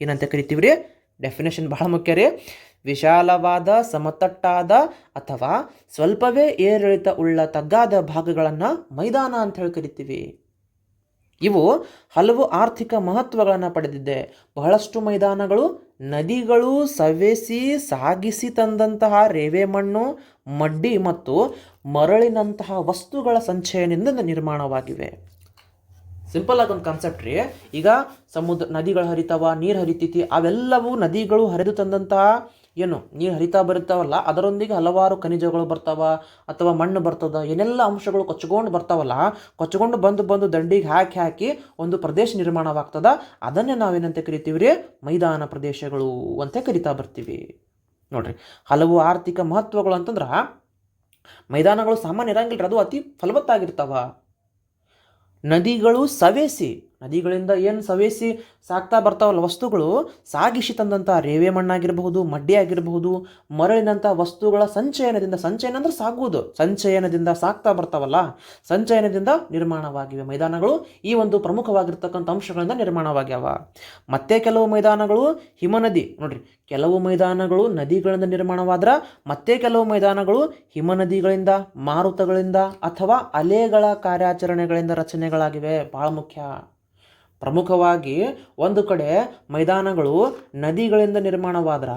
ಏನಂತ ಕರಿತೀವಿ ರೀ ಡೆಫಿನೇಷನ್ ಬಹಳ ಮುಖ್ಯ ರೀ. ವಿಶಾಲವಾದ, ಸಮತಟ್ಟಾದ ಅಥವಾ ಸ್ವಲ್ಪವೇ ಏರಿಳಿತ ಉಳ್ಳ ತಗ್ಗಾದ ಭಾಗಗಳನ್ನು ಮೈದಾನ ಅಂತ ಹೇಳಿ ಕರಿತೀವಿ. ಇವು ಹಲವು ಆರ್ಥಿಕ ಮಹತ್ವಗಳನ್ನು ಪಡೆದಿದೆ. ಬಹಳಷ್ಟು ಮೈದಾನಗಳು ನದಿಗಳು ಸವೆಸಿ ಸಾಗಿಸಿ ತಂದಂತಹ ರೇವೆ ಮಣ್ಣು, ಮಡ್ಡಿ ಮತ್ತು ಮರಳಿನಂತಹ ವಸ್ತುಗಳ ಸಂಚಯನಿಂದ ನಿರ್ಮಾಣವಾಗಿವೆ. ಸಿಂಪಲ್ ಆಗಿ ಒಂದು ಕಾನ್ಸೆಪ್ಟ್ ರೀ. ಈಗ ಸಮುದ್ರ, ನದಿಗಳು ಹರಿತವ, ನೀರು ಹರಿತೈತಿ, ಅವೆಲ್ಲವೂ ನದಿಗಳು ಹರಿದು ತಂದಂತಹ ಏನು ನೀರು ಹರಿತಾ ಬರುತ್ತಾವಲ್ಲ, ಅದರೊಂದಿಗೆ ಹಲವಾರು ಖನಿಜಗಳು ಬರ್ತಾವ ಅಥವಾ ಮಣ್ಣು ಬರ್ತದ, ಏನೆಲ್ಲ ಅಂಶಗಳು ಕೊಚ್ಕೊಂಡು ಬರ್ತಾವಲ್ಲ, ಕೊಚ್ಕೊಂಡು ಬಂದು ಬಂದು ದಂಡಿಗೆ ಹಾಕಿ ಹಾಕಿ ಒಂದು ಪ್ರದೇಶ ನಿರ್ಮಾಣವಾಗ್ತದ, ಅದನ್ನೇ ನಾವೇನಂತ ಕರಿತೀವಿ ರೀ ಮೈದಾನ ಪ್ರದೇಶಗಳು ಅಂತ ಕರಿತಾ ಬರ್ತೀವಿ. ನೋಡ್ರಿ, ಹಲವು ಆರ್ಥಿಕ ಮಹತ್ವಗಳು ಅಂತಂದ್ರೆ ಮೈದಾನಗಳು ಸಾಮಾನ್ಯ ಇರಂಗಿಲ್ಲ ಅದು ಅತಿ ಫಲವತ್ತಾಗಿರ್ತಾವ. ನದಿಗಳು ಸವೆಸಿ ನದಿಗಳಿಂದ ಏನು ಸವೆಸಿ ಸಾಕ್ತಾ ಬರ್ತಾವಲ್ಲ ವಸ್ತುಗಳು, ಸಾಗಿಸಿ ತಂದಂಥ ರೇವೆ ಮಣ್ಣಾಗಿರಬಹುದು ಮಡ್ಡಿ ಆಗಿರಬಹುದು ಮರಳಿನಂಥ ವಸ್ತುಗಳ ಸಂಚಯನದಿಂದ, ಸಂಚಯನ ಅಂದ್ರೆ ಸಾಗುವುದು. ಸಂಚಯನದಿಂದ ಸಾಕ್ತಾ ಬರ್ತಾವಲ್ಲ, ಸಂಚಯನದಿಂದ ನಿರ್ಮಾಣವಾಗಿವೆ ಮೈದಾನಗಳು. ಈ ಒಂದು ಪ್ರಮುಖವಾಗಿರ್ತಕ್ಕಂಥ ಅಂಶಗಳಿಂದ ನಿರ್ಮಾಣವಾಗ್ಯಾವ ಮತ್ತೆ ಕೆಲವು ಮೈದಾನಗಳು ಹಿಮನದಿ ನೋಡ್ರಿ, ಕೆಲವು ಮೈದಾನಗಳು ನದಿಗಳಿಂದ ನಿರ್ಮಾಣವಾದ್ರ, ಮತ್ತೆ ಕೆಲವು ಮೈದಾನಗಳು ಹಿಮನದಿಗಳಿಂದ ಮಾರುತಗಳಿಂದ ಅಥವಾ ಅಲೆಗಳ ಕಾರ್ಯಾಚರಣೆಗಳಿಂದ ರಚನೆಗಳಾಗಿವೆ. ಬಹಳ ಮುಖ್ಯ. ಪ್ರಮುಖವಾಗಿ ಒಂದು ಕಡೆ ಮೈದಾನಗಳು ನದಿಗಳಿಂದ ನಿರ್ಮಾಣವಾದ್ರ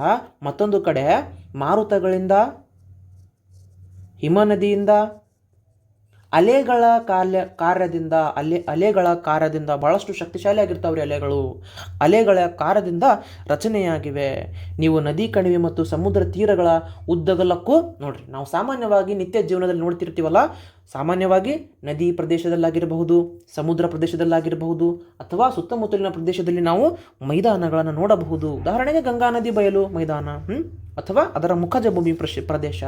ಮತ್ತೊಂದು ಕಡೆ ಮಾರುತಗಳಿಂದ ಹಿಮನದಿಯಿಂದ ಅಲೆಗಳ ಕಾರ್ಯ ಕಾರ್ಯದಿಂದ, ಅಲೆ, ಅಲೆಗಳ ಕಾರ್ಯದಿಂದ ಭಾಳಷ್ಟು ಶಕ್ತಿಶಾಲಿ ಆಗಿರ್ತಾವ್ರಿ ಅಲೆಗಳು. ಅಲೆಗಳ ಕಾರ್ಯದಿಂದ ರಚನೆಯಾಗಿವೆ. ನೀವು ನದಿ, ಕಣಿವೆ ಮತ್ತು ಸಮುದ್ರ ತೀರಗಳ ಉದ್ದಗಲಕ್ಕೂ ನೋಡ್ರಿ, ನಾವು ಸಾಮಾನ್ಯವಾಗಿ ನಿತ್ಯ ಜೀವನದಲ್ಲಿ ನೋಡ್ತಿರ್ತೀವಲ್ಲ, ಸಾಮಾನ್ಯವಾಗಿ ನದಿ ಪ್ರದೇಶದಲ್ಲಾಗಿರಬಹುದು, ಸಮುದ್ರ ಪ್ರದೇಶದಲ್ಲಾಗಿರಬಹುದು, ಅಥವಾ ಸುತ್ತಮುತ್ತಲಿನ ಪ್ರದೇಶದಲ್ಲಿ ನಾವು ಮೈದಾನಗಳನ್ನು ನೋಡಬಹುದು. ಉದಾಹರಣೆಗೆ ಗಂಗಾ ನದಿ ಬಯಲು ಮೈದಾನ? ಅಥವಾ ಅದರ ಮುಖಜ ಭೂಮಿ ಪ್ರದೇಶ.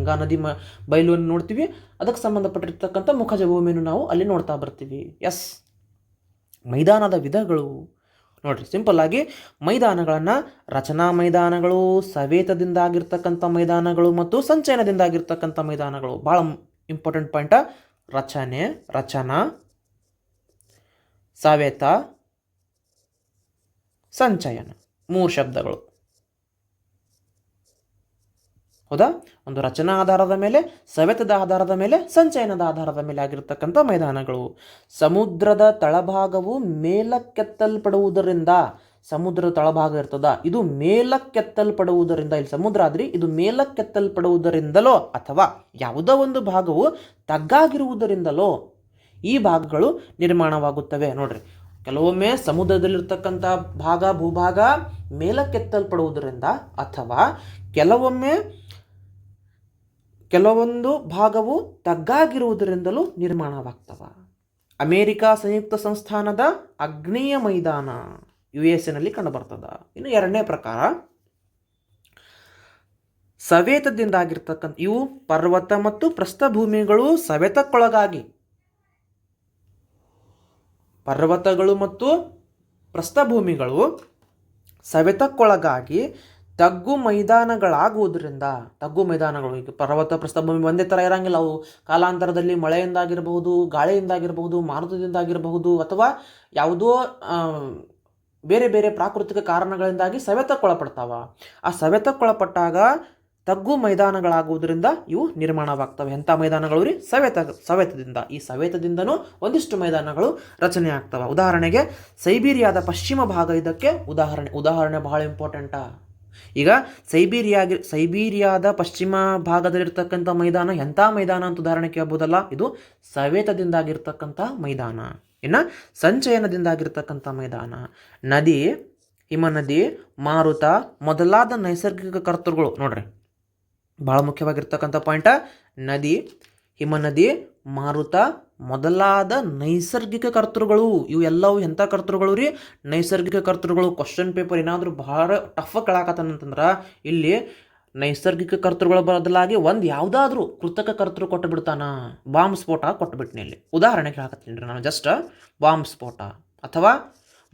ಗಂಗಾ ನದಿ ಮ ಬಯಲುವನ್ನು ನೋಡ್ತೀವಿ. ಅದಕ್ಕೆ ಸಂಬಂಧಪಟ್ಟಿರ್ತಕ್ಕಂಥ ಮುಖಜ ಭೂಮಿಯನ್ನು ನಾವು ಅಲ್ಲಿ ನೋಡ್ತಾ ಬರ್ತೀವಿ. ಎಸ್ ಮೈದಾನದ ವಿಧಗಳು. ನೋಡ್ರಿ ಸಿಂಪಲ್ ಆಗಿ ಮೈದಾನಗಳನ್ನು ರಚನಾ ಮೈದಾನಗಳು ಸವೇತದಿಂದ ಆಗಿರ್ತಕ್ಕಂಥ ಮೈದಾನಗಳು ಮತ್ತು ಸಂಚಯನದಿಂದ ಆಗಿರ್ತಕ್ಕಂಥ ಮೈದಾನಗಳು. ಭಾಳ ಇಂಪಾರ್ಟೆಂಟ್ ಪಾಯಿಂಟ ರಚನೆ, ರಚನಾ, ಸವೇತ, ಸಂಚಯನ. ಮೂರು ಶಬ್ದಗಳು. ಹೌದಾ? ಒಂದು ರಚನಾ ಆಧಾರದ ಮೇಲೆ, ಸವೆತದ ಆಧಾರದ ಮೇಲೆ, ಸಂಚಯನದ ಆಧಾರದ ಮೇಲೆ ಆಗಿರತಕ್ಕಂಥ ಮೈದಾನಗಳು. ಸಮುದ್ರದ ತಳಭಾಗವು ಮೇಲಕ್ಕೆತ್ತಲ್ಪಡುವುದರಿಂದ ಸಮುದ್ರದ ತಳಭಾಗ ಇರ್ತದ. ಇದು ಮೇಲಕ್ಕೆತ್ತಲ್ಪಡುವುದರಿಂದ, ಇಲ್ಲಿ ಸಮುದ್ರ ಆದ್ರಿ, ಇದು ಮೇಲಕ್ಕೆತ್ತಲ್ಪಡುವುದರಿಂದಲೋ ಅಥವಾ ಯಾವುದೋ ಒಂದು ಭಾಗವು ತಗ್ಗಾಗಿರುವುದರಿಂದಲೋ ಈ ಭಾಗಗಳು ನಿರ್ಮಾಣವಾಗುತ್ತವೆ. ನೋಡ್ರಿ, ಕೆಲವೊಮ್ಮೆ ಸಮುದ್ರದಲ್ಲಿರ್ತಕ್ಕಂಥ ಭಾಗ, ಭೂಭಾಗ ಮೇಲಕ್ಕೆತ್ತಲ್ಪಡುವುದರಿಂದ ಅಥವಾ ಕೆಲವೊಮ್ಮೆ ಕೆಲವೊಂದು ಭಾಗವು ತಗ್ಗಾಗಿರುವುದರಿಂದಲೂ ನಿರ್ಮಾಣವಾಗ್ತವ. ಅಮೇರಿಕಾ ಸಂಯುಕ್ತ ಸಂಸ್ಥಾನದ ಅಗ್ನೇಯ ಮೈದಾನ ಯು ಎಸ್ ಎನಲ್ಲಿ ಕಂಡುಬರ್ತದ. ಇನ್ನು ಎರಡನೇ ಪ್ರಕಾರ, ಸವೇತದಿಂದಾಗಿರ್ತಕ್ಕಂಥ, ಇವು ಪರ್ವತ ಮತ್ತು ಪ್ರಸ್ಥಭೂಮಿಗಳು ಸವೆತಕ್ಕೊಳಗಾಗಿ. ಪರ್ವತಗಳು ಮತ್ತು ಪ್ರಸ್ಥಭೂಮಿಗಳು ಸವೆತಕ್ಕೊಳಗಾಗಿ ತಗ್ಗು ಮೈದಾನಗಳಾಗುವುದರಿಂದ, ತಗ್ಗು ಮೈದಾನಗಳು, ಈಗ ಪರ್ವತ ಪ್ರಸ್ಥಭೂಮಿ ಒಂದೇ ಥರ ಇರಂಗಿಲ್ಲ. ಅವು ಕಾಲಾಂತರದಲ್ಲಿ ಮಳೆಯಿಂದಾಗಿರಬಹುದು, ಗಾಳಿಯಿಂದಾಗಿರಬಹುದು, ಮಾರುತದಿಂದಾಗಿರಬಹುದು, ಅಥವಾ ಯಾವುದೋ ಬೇರೆ ಬೇರೆ ಪ್ರಾಕೃತಿಕ ಕಾರಣಗಳಿಂದಾಗಿ ಸವೆತಕ್ಕೊಳಪಡ್ತಾವ. ಆ ಸವೆತಕ್ಕೊಳಪಟ್ಟಾಗ ತಗ್ಗು ಮೈದಾನಗಳಾಗುವುದರಿಂದ ಇವು ನಿರ್ಮಾಣವಾಗ್ತವೆ. ಎಂಥ ಮೈದಾನಗಳು ರೀ? ಸವೆತ, ಸವೆತದಿಂದ. ಈ ಸವೆತದಿಂದನೂ ಒಂದಿಷ್ಟು ಮೈದಾನಗಳು ರಚನೆ ಆಗ್ತವೆ. ಉದಾಹರಣೆಗೆ, ಸೈಬೀರಿಯಾದ ಪಶ್ಚಿಮ ಭಾಗ ಇದಕ್ಕೆ ಉದಾಹರಣೆ ಉದಾಹರಣೆ ಬಹಳ ಇಂಪಾರ್ಟೆಂಟಾ ಈಗ ಸೈಬೀರಿಯಾಗಿ ಸೈಬೀರಿಯಾದ ಪಶ್ಚಿಮ ಭಾಗದಲ್ಲಿರ್ತಕ್ಕಂಥ ಮೈದಾನ ಎಂಥ ಮೈದಾನ ಅಂತ ಉದಾಹರಣೆ ಕೇಳ್ಬೋದಲ್ಲ ಇದು ಸವೇತದಿಂದಾಗಿರ್ತಕ್ಕಂಥ ಮೈದಾನ. ಇನ್ನು ಸಂಚಯನದಿಂದಾಗಿರ್ತಕ್ಕಂಥ ಮೈದಾನ. ನದಿ, ಹಿಮನದಿ, ಮಾರುತ ಮೊದಲಾದ ನೈಸರ್ಗಿಕ ಕರ್ತೃಗಳು ನೋಡ್ರಿ. ಭಾಳ ಮುಖ್ಯವಾಗಿರ್ತಕ್ಕಂಥ ಪಾಯಿಂಟ ನದಿ, ಹಿಮನದಿ, ಮಾರುತ ಮೊದಲಾದ ನೈಸರ್ಗಿಕ ಕರ್ತೃಗಳು, ಇವು ಎಲ್ಲವೂ ಎಂಥ ಕರ್ತೃಗಳು ರೀ? ನೈಸರ್ಗಿಕ ಕರ್ತೃಗಳು ಕ್ವಶನ್ ಪೇಪರ್ ಏನಾದರೂ ಭಾಳ ಟಫ್ ಕೇಳಾಕತ್ತಾನಂತಂದ್ರೆ ಇಲ್ಲಿ ನೈಸರ್ಗಿಕ ಕರ್ತೃಗಳ ಬದಲಾಗಿ ಒಂದು ಯಾವುದಾದ್ರೂ ಕೃತಕ ಕರ್ತೃ ಕೊಟ್ಟು ಬಿಡ್ತಾನ ಬಾಂಬ್ ಸ್ಫೋಟ ಕೊಟ್ಟುಬಿಟ್ನಿ ಇಲ್ಲಿ. ಉದಾಹರಣೆ ಕೇಳಾಕತ್ತೀನಿ ರೀ ನಾನು ಜಸ್ಟ್ ಬಾಂಬ್ ಸ್ಫೋಟ. ಅಥವಾ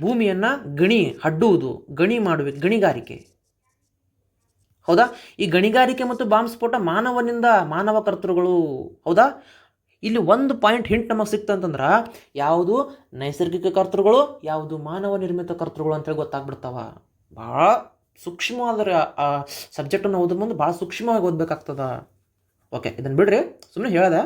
ಭೂಮಿಯನ್ನು ಗಣಿ ಹಡ್ಡುವುದು, ಗಣಿ ಮಾಡುವ, ಗಣಿಗಾರಿಕೆ. ಹೌದಾ? ಈ ಗಣಿಗಾರಿಕೆ ಮತ್ತು ಬಾಂಬ್ ಸ್ಫೋಟ ಮಾನವನಿಂದ ಮಾನವ ಕರ್ತೃಗಳು, ಹೌದಾ? ಇಲ್ಲಿ ಒಂದು ಪಾಯಿಂಟ್ ಹಿಂಟ್ ನಮಗೆ ಸಿಕ್ತಂತಂದ್ರೆ ಯಾವುದು ನೈಸರ್ಗಿಕ ಕರ್ತೃಗಳು, ಯಾವುದು ಮಾನವ ನಿರ್ಮಿತ ಕರ್ತೃಗಳು ಅಂತೇಳಿ ಗೊತ್ತಾಗ್ಬಿಡ್ತಾವ. ಭಾಳ ಸೂಕ್ಷ್ಮವಾದ ಸಬ್ಜೆಕ್ಟನ್ನು ಓದೋ ಮುಂದೆ ಭಾಳ ಸೂಕ್ಷ್ಮವಾಗಿ ಓದಬೇಕಾಗ್ತದ. ಓಕೆ ಇದನ್ನು ಬಿಡ್ರಿ ಸುಮ್ಮನೆ ಹೇಳ್ದೆ.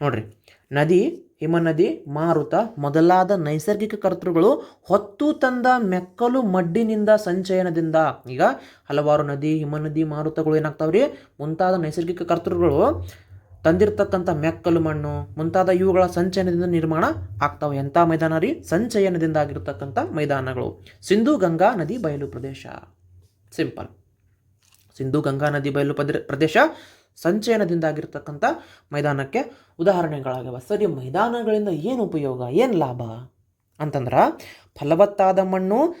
ನೋಡ್ರಿ, ನದಿ, ಹಿಮನದಿ, ಮಾರುತ ಮೊದಲಾದ ನೈಸರ್ಗಿಕ ಕರ್ತೃಗಳು ಹೊತ್ತು ತಂದ ಮೆಕ್ಕಲು ಮಡ್ಡಿನಿಂದ ಸಂಚಯನದಿಂದ. ಈಗ ಹಲವಾರು ನದಿ, ಹಿಮನದಿ, ಮಾರುತಗಳು ಏನಾಗ್ತಾವ್ರಿ? ಮುಂತಾದ ನೈಸರ್ಗಿಕ ಕರ್ತೃಗಳು ತಂದಿರತಕ್ಕಂಥ ಮೆಕ್ಕಲು ಮಣ್ಣು, ಮುಂತಾದ ಇವುಗಳ ಸಂಚಯನದಿಂದ ನಿರ್ಮಾಣ ಆಗ್ತಾವೆ. ಎಂಥ ಮೈದಾನ ರೀ? ಸಂಚಯನದಿಂದ ಆಗಿರ್ತಕ್ಕಂಥ ಮೈದಾನಗಳು. ಸಿಂಧು ಗಂಗಾ ನದಿ ಬಯಲು ಪ್ರದೇಶ. ಸಿಂಪಲ್ ಸಿಂಧು ಗಂಗಾ ನದಿ ಬಯಲು ಪ್ರದೇಶ ಸಂಚಯನದಿಂದ ಆಗಿರ್ತಕ್ಕಂಥ ಮೈದಾನಕ್ಕೆ ಉದಾಹರಣೆಗಳಾಗ್ಯವ. ಸರಿ, ಮೈದಾನಗಳಿಂದ ಏನು ಉಪಯೋಗ? ಏನು ಲಾಭ? ಅಂತಂದ್ರೆ, ಫಲವತ್ತಾದ ಮಣ್ಣು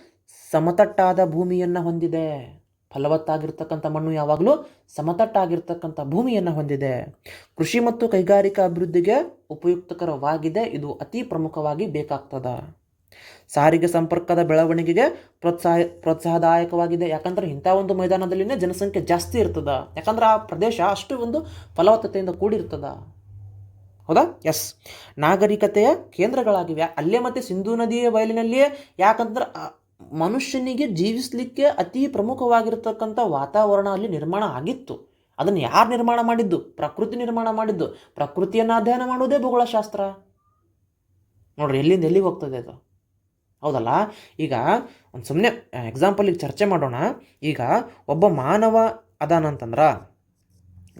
ಸಮತಟ್ಟಾದ ಭೂಮಿಯನ್ನು ಹೊಂದಿದೆ. ಫಲವತ್ತಾಗಿರ್ತಕ್ಕಂಥ ಮಣ್ಣು ಯಾವಾಗಲೂ ಸಮತಟ್ಟಾಗಿರ್ತಕ್ಕಂಥ ಭೂಮಿಯನ್ನು ಹೊಂದಿದೆ. ಕೃಷಿ ಮತ್ತು ಕೈಗಾರಿಕಾ ಅಭಿವೃದ್ಧಿಗೆ ಉಪಯುಕ್ತಕರವಾಗಿದೆ. ಇದು ಅತಿ ಪ್ರಮುಖವಾಗಿ ಬೇಕಾಗ್ತದ. ಸಾರಿಗೆ ಸಂಪರ್ಕದ ಬೆಳವಣಿಗೆಗೆ ಪ್ರೋತ್ಸಾಹ, ಪ್ರೋತ್ಸಾಹದಾಯಕವಾಗಿದೆ. ಯಾಕಂದ್ರೆ ಇಂಥ ಒಂದು ಮೈದಾನದಲ್ಲಿನೇ ಜನಸಂಖ್ಯೆ ಜಾಸ್ತಿ ಇರ್ತದ. ಯಾಕಂದ್ರೆ ಆ ಪ್ರದೇಶ ಅಷ್ಟು ಒಂದು ಫಲವತ್ತತೆಯಿಂದ ಕೂಡಿರ್ತದ. ಹೌದಾ? ಎಸ್ ನಾಗರಿಕತೆಯ ಕೇಂದ್ರಗಳಾಗಿವೆ. ಅಲ್ಲೇ ಮತ್ತೆ ಸಿಂಧೂ ನದಿಯ ಬಯಲಿನಲ್ಲಿಯೇ ಯಾಕಂದ್ರೆ ಮನುಷ್ಯನಿಗೆ ಜೀವಿಸಲಿಕ್ಕೆ ಅತಿ ಪ್ರಮುಖವಾಗಿರ್ತಕ್ಕಂಥ ವಾತಾವರಣ ಅಲ್ಲಿ ನಿರ್ಮಾಣ ಆಗಿತ್ತು. ಅದನ್ನು ಯಾರು ನಿರ್ಮಾಣ ಮಾಡಿದ್ದು? ಪ್ರಕೃತಿ ನಿರ್ಮಾಣ ಮಾಡಿದ್ದು. ಪ್ರಕೃತಿಯನ್ನು ಅಧ್ಯಯನ ಮಾಡುವುದೇ ಭೂಗೋಳಶಾಸ್ತ್ರ. ನೋಡ್ರಿ, ಎಲ್ಲಿಂದ ಎಲ್ಲಿಗೆ ಹೋಗ್ತದೆ ಅದು? ಹೌದಲ್ಲ? ಈಗ ಒಂದು ಸುಮ್ಮನೆ ಎಕ್ಸಾಂಪಲಿಗೆ ಚರ್ಚೆ ಮಾಡೋಣ. ಈಗ ಒಬ್ಬ ಮಾನವ ಅದಾನಂತಂದ್ರೆ,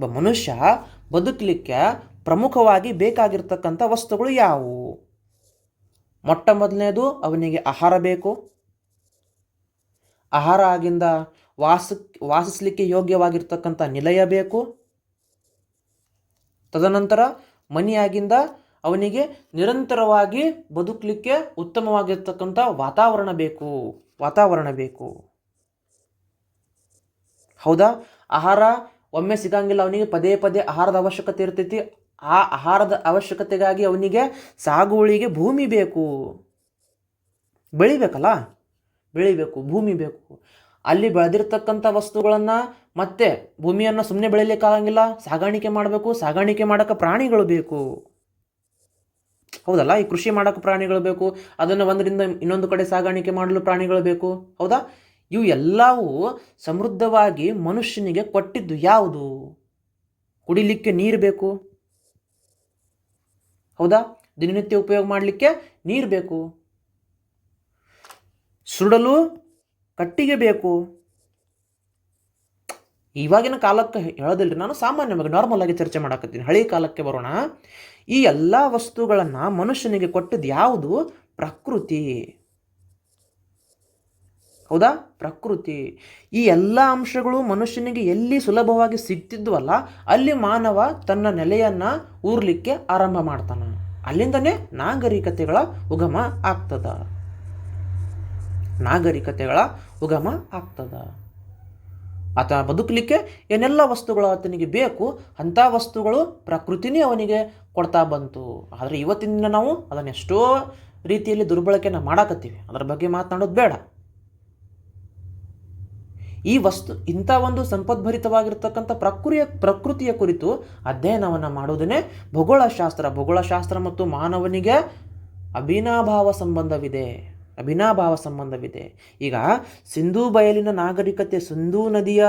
ಒಬ್ಬ ಮನುಷ್ಯ ಬದುಕಲಿಕ್ಕೆ ಪ್ರಮುಖವಾಗಿ ಬೇಕಾಗಿರ್ತಕ್ಕಂಥ ವಸ್ತುಗಳು ಯಾವುವು? ಮೊಟ್ಟ ಮೊದಲನೇದು ಅವನಿಗೆ ಆಹಾರ ಬೇಕು ಆಹಾರ ಆಗಿಂದ ವಾಸ, ವಾಸಿಸಲಿಕ್ಕೆ ಯೋಗ್ಯವಾಗಿರ್ತಕ್ಕಂಥ ನಿಲಯ ಬೇಕು. ತದನಂತರ ಮನೆಯಾಗಿಂದ ಅವನಿಗೆ ನಿರಂತರವಾಗಿ ಬದುಕಲಿಕ್ಕೆ ಉತ್ತಮವಾಗಿರ್ತಕ್ಕಂಥ ವಾತಾವರಣ ಬೇಕು. ವಾತಾವರಣ ಬೇಕು. ಹೌದಾ? ಆಹಾರ ಒಮ್ಮೆ ಸಿಗಂಗಿಲ್ಲ, ಅವನಿಗೆ ಪದೇ ಪದೇ ಆಹಾರದ ಅವಶ್ಯಕತೆ ಇರ್ತೈತಿ. ಆ ಆಹಾರದ ಅವಶ್ಯಕತೆಗಾಗಿ ಅವನಿಗೆ ಸಾಗುವಳಿಗೆ ಭೂಮಿ ಬೇಕು. ಬೆಳಿಬೇಕಲ್ಲ? ಬೆಳಿಬೇಕು ಭೂಮಿ ಬೇಕು. ಅಲ್ಲಿ ಬೆಳೆದಿರ್ತಕ್ಕಂಥ ವಸ್ತುಗಳನ್ನು ಮತ್ತೆ ಭೂಮಿಯನ್ನು ಸುಮ್ಮನೆ ಬೆಳಿಲಿಕ್ಕಾಗಂಗಿಲ್ಲ ಸಾಗಾಣಿಕೆ ಮಾಡಬೇಕು, ಸಾಗಾಣಿಕೆ ಮಾಡೋಕೆ ಪ್ರಾಣಿಗಳು ಬೇಕು. ಹೌದಲ್ಲ? ಈ ಕೃಷಿ ಮಾಡೋಕ್ಕೆ ಪ್ರಾಣಿಗಳು ಬೇಕು, ಅದನ್ನು ಒಂದರಿಂದ ಇನ್ನೊಂದು ಕಡೆ ಸಾಗಾಣಿಕೆ ಮಾಡಲು ಪ್ರಾಣಿಗಳು ಬೇಕು. ಹೌದಾ? ಇವು ಎಲ್ಲವೂ ಸಮೃದ್ಧವಾಗಿ ಮನುಷ್ಯನಿಗೆ ಕೊಟ್ಟಿದ್ದು ಯಾವುದು? ಕುಡಿಲಿಕ್ಕೆ ನೀರು ಬೇಕು. ಹೌದಾ? ದಿನನಿತ್ಯ ಉಪಯೋಗ ಮಾಡಲಿಕ್ಕೆ ನೀರು ಬೇಕು. ಸುಡಲು ಕಟ್ಟಿಗೆ ಬೇಕು. ಇವಾಗಿನ ಕಾಲಕ್ಕೆ ಹೇಳೋದಿಲ್ಲ ನಾನು ಸಾಮಾನ್ಯವಾಗಿ ನಾರ್ಮಲ್ ಆಗಿ ಚರ್ಚೆ ಮಾಡಾಕತ್ತೀನಿ. ಹಳೆ ಕಾಲಕ್ಕೆ ಬರೋಣ. ಈ ಎಲ್ಲ ವಸ್ತುಗಳನ್ನು ಮನುಷ್ಯನಿಗೆ ಕೊಟ್ಟದ್ದು ಯಾವುದು? ಪ್ರಕೃತಿ. ಹೌದಾ? ಪ್ರಕೃತಿ. ಈ ಎಲ್ಲ ಅಂಶಗಳು ಮನುಷ್ಯನಿಗೆ ಎಲ್ಲಿ ಸುಲಭವಾಗಿ ಸಿಗ್ತಿದ್ವಲ್ಲ, ಅಲ್ಲಿ ಮಾನವ ತನ್ನ ನೆಲೆಯನ್ನು ಊರ್ಲಿಕ್ಕೆ ಆರಂಭ ಮಾಡ್ತಾನೆ. ಅಲ್ಲಿಂದನೇ ನಾಗರಿಕತೆಗಳ ಉಗಮ ಆಗ್ತದ. ನಾಗರಿಕತೆಗಳ ಉಗಮ ಆಗ್ತದ. ಆತ ಬದುಕಲಿಕ್ಕೆ ಏನೆಲ್ಲ ವಸ್ತುಗಳು ಆತನಿಗೆ ಬೇಕು, ಅಂಥ ವಸ್ತುಗಳು ಪ್ರಕೃತಿನೇ ಅವನಿಗೆ ಕೊಡ್ತಾ ಬಂತು. ಆದರೆ ಇವತ್ತಿನ ನಾವು ಅದನ್ನು ಎಷ್ಟೋ ರೀತಿಯಲ್ಲಿ ದುರ್ಬಳಕೆನ ಮಾಡಾಕತ್ತೀವಿ. ಅದರ ಬಗ್ಗೆ ಮಾತನಾಡೋದು ಬೇಡ. ಈ ವಸ್ತು, ಇಂಥ ಒಂದು ಸಂಪದ್ಭರಿತವಾಗಿರ್ತಕ್ಕಂಥ ಪ್ರಕೃತಿಯ ಪ್ರಕೃತಿಯ ಕುರಿತು ಅಧ್ಯಯನವನ್ನು ಮಾಡುವುದನ್ನೇ ಭೂಗೋಳಶಾಸ್ತ್ರ. ಭೂಗೋಳಶಾಸ್ತ್ರ ಮತ್ತು ಮಾನವನಿಗೆ ಅಭಿನಾಭಾವ ಸಂಬಂಧವಿದೆ. ಅಭಿನಾಭಾವ ಸಂಬಂಧವಿದೆ. ಈಗ ಸಿಂಧೂ ಬಯಲಿನ ನಾಗರಿಕತೆ ಸಿಂಧೂ ನದಿಯ